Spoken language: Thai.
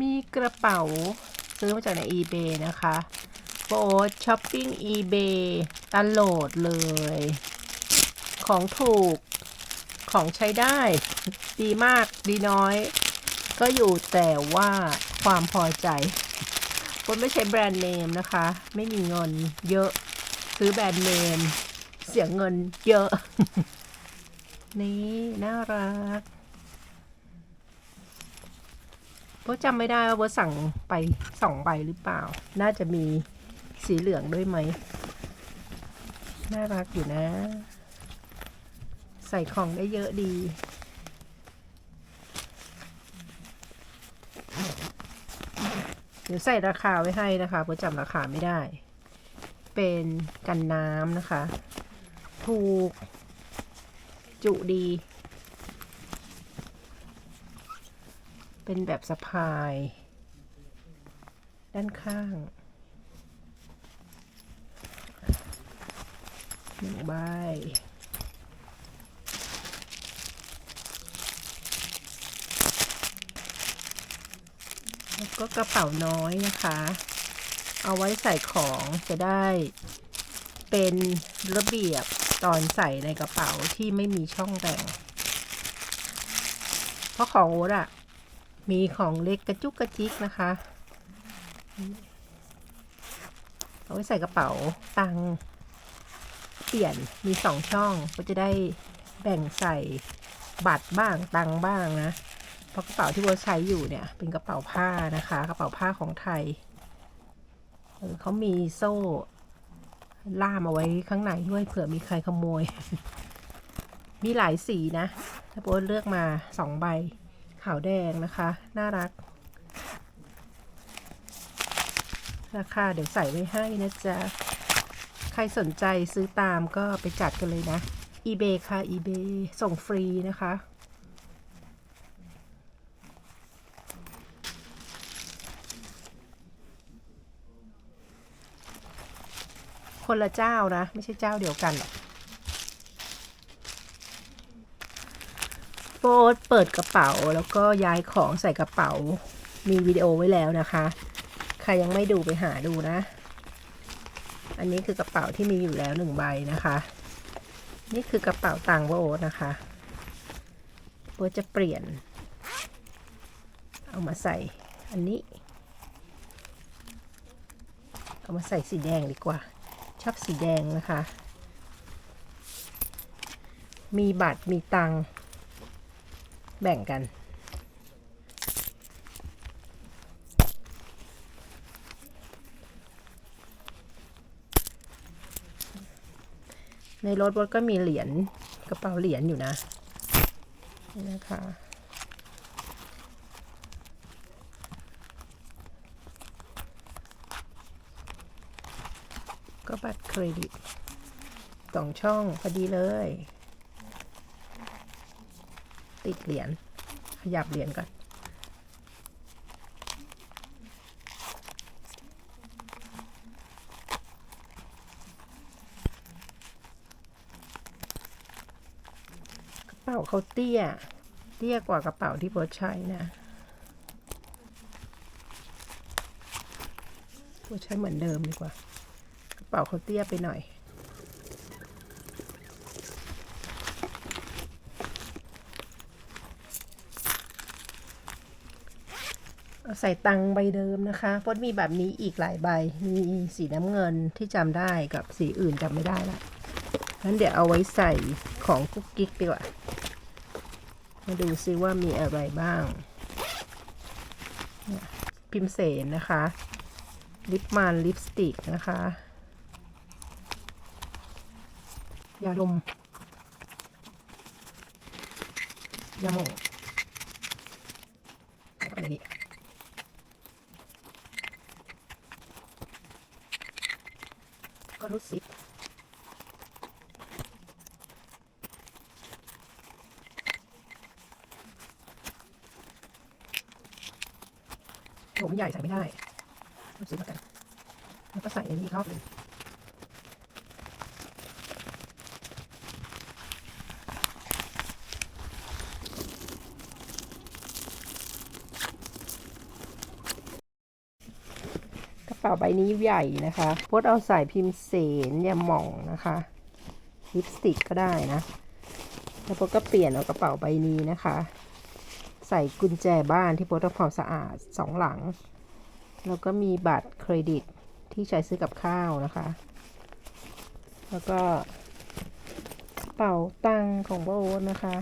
มีกระเป๋าซื้อมาจากใน eBay นะคะโปรช้อปปิ้ง eBay ตลอดเลย ของถูกของใช้ได้ ดีมากดีน้อย ก็อยู่แต่ว่าความพอใจคนไม่ใช้แบรนด์เนมนะคะ ไม่มีเงินเยอะ ซื้อแบรนด์เนม เสียเงินเยอะ นี่ น่ารัก โบทจำไม่ได้ว่าโบทสั่งไปสองใบหรือเปล่า น่าจะมีสีเหลืองด้วยไหม น่ารักอยู่นะ ใส่ของได้เยอะดี เดี๋ยวใส่ราคาไว้ให้นะคะโบทจำราคาไม่ได้ เป็นกันน้ำนะคะ ถูก จุดี เป็นแบบสะพาย ด้านข้างหนึ่งใบแล้วก็กระเป๋าน้อยนะคะ เอาไว้ใส่ของจะได้เป็นระเบียบตอนใส่ในกระเป๋าที่ไม่มีช่องแบ่ง เพราะของโอ๊ตอะ มีของเล็กกระจุกกระจิกนะคะ เอาไว้ใส่กระเป๋าตังเปลี่ยนมีสองช่องก็จะได้แบ่งใส่บัตรบ้างตังบ้างนะเพราะกระเป๋าที่โบใช้อยู่เนี่ย เป็นกระเป๋าผ้านะคะ กระเป๋าผ้าของไทยเขามีโซ่ล่ามเอาไว้ข้างในด้วยเผื่อมีใครขโมย มีหลายสีนะถ้าโบเลือกมาสองใบ ขาวแดงนะคะ น่ารัก ราคาเดี๋ยวใส่ไว้ให้นะจ๊ะ ใครสนใจซื้อตามก็ไปจัดกันเลยนะ eBay ค่ะ eBay ส่งฟรีนะคะคนละเจ้านะ ไม่ใช่เจ้าเดียวกันหรอก โฟดเปิดกระเป๋าแล้วก็ย้ายของใส่กระเป๋า มีวิดีโอไว้แล้วนะคะ ใครยังไม่ดูไปหาดูนะ อันนี้คือกระเป๋าที่มีอยู่แล้วหนึ่งใบนะคะ นี่คือกระเป๋าตังค์โบทนะคะโบทจะเปลี่ยน เอามาใส่อันนี้ เอามาใส่สีแดงดีกว่า ชอบสีแดงนะคะ มีบัตรมีตังค์ แบ่งกัน ในรถบดก็มีเหรียญกระเป๋าเหรียญอยู่นะนี่นะคะก็บัตรเครดิตสองช่องพอดีเลย ติดเหรียญขยับเหรียญก่อนกระเป๋าเขาเตี้ย เตี้ยกว่ากระเป๋าที่โบทใช้นะโบทใช้เหมือนเดิมดีกว่า กระเป๋าเขาเตี้ยไปหน่อย เอา ใส่ตังใบเดิมนะคะพราะมีแบบนี้อีกหลายใบ มีสีน้ำเงินที่จำได้กับสีอื่นจำไม่ได้ละงั้นเดี๋ยวเอาไว้ใส่ของกุ๊กกิ๊กดีกว่า มาดูซิว่ามีอะไรบ้าง พิมพ์เสนนะคะ ลิปมันลิปสติกนะคะ ยาดมยาหมองแล้วก็อัน ก็รู้สึกผมใหญ่ใส่ไม่ได้รู้สึกแล้วกัน แล้วก็ใส่อันนี้อีกรอบหนึ่ง เป๋าใบนี้ใหญ่นะคะโพสเอาใส่พิมพ์เสนยาหม่องนะคะลิปสติกก็ได้นะ แล้วโพสก็เปลี่ยนเอากระเป๋าใบนี้นะคะ ใส่กุญแจบ้านที่โพสทำความสะอาดสองหลัง แล้วก็มีบัตรเครดิตที่ใช้ซื้อกับข้าวนะคะ แล้วก็กระเป๋าตังของโบทนะคะ